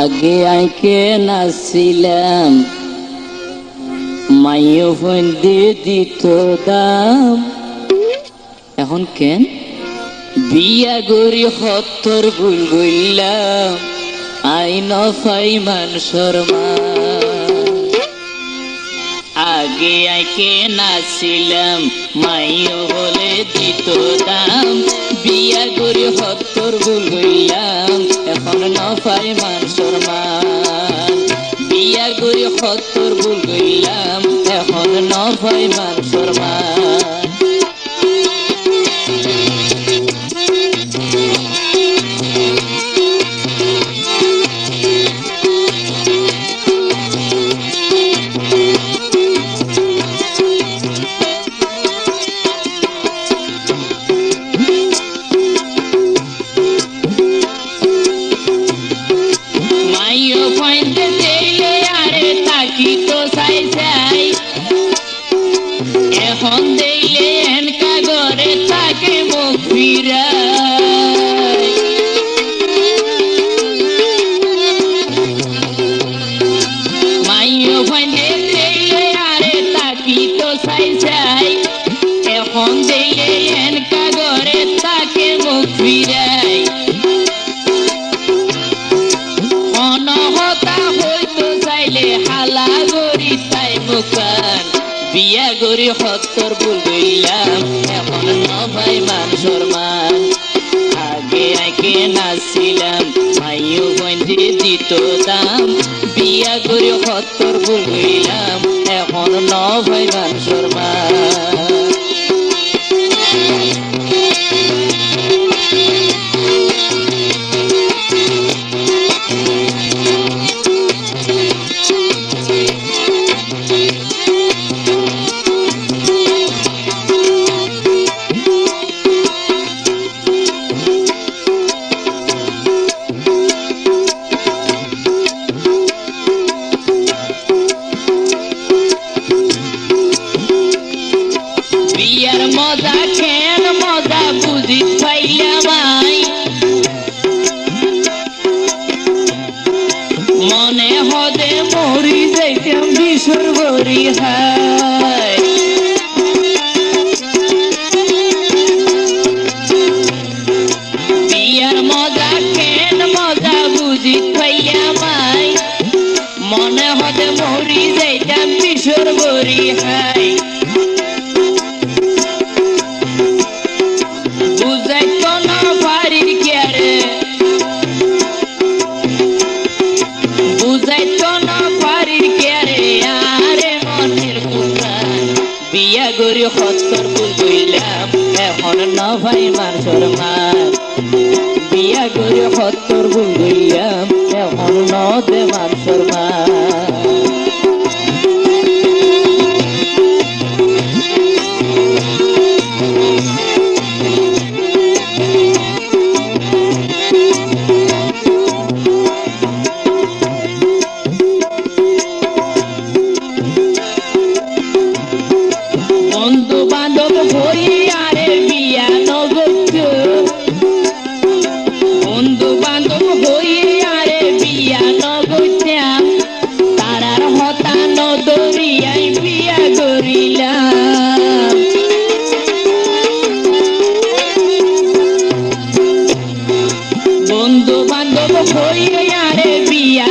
আগে আইকে নাছিলাম মাইও ফোন দিয়ে দিত দাম। এখন কেন? বিয়া গরি সত্তর ভুল গইলাম আইন ফাই মানসর মা আগে আইকে নাছিলাম মাইও বলে দিত দাম। বিয়া গরি সত্তর ভুল গইলাম এখন নফাই মান গরি সত্তর ভুল এখন নয় মান তো চাই চাই এখন দিলে এনকা ঘরে তাকে মুখ ফিরাই মাইও পয়েন্টে দিলে আরে তাকি তো চাই চাই মুখান বিয়া গরি সত্তর ভুল গইলাম এখন নভাই মান সম্মান। আগে আগে নাচিলাম মাইও বন্ধে দিত দাম। বিয়া গরি সত্তর ভুল গইলাম এখন নভাই মান মার শর্মার বিয়া গরি হত্তর কইলাম এখন ন বন্ধু বান্ধব হইয়ারে বিয়া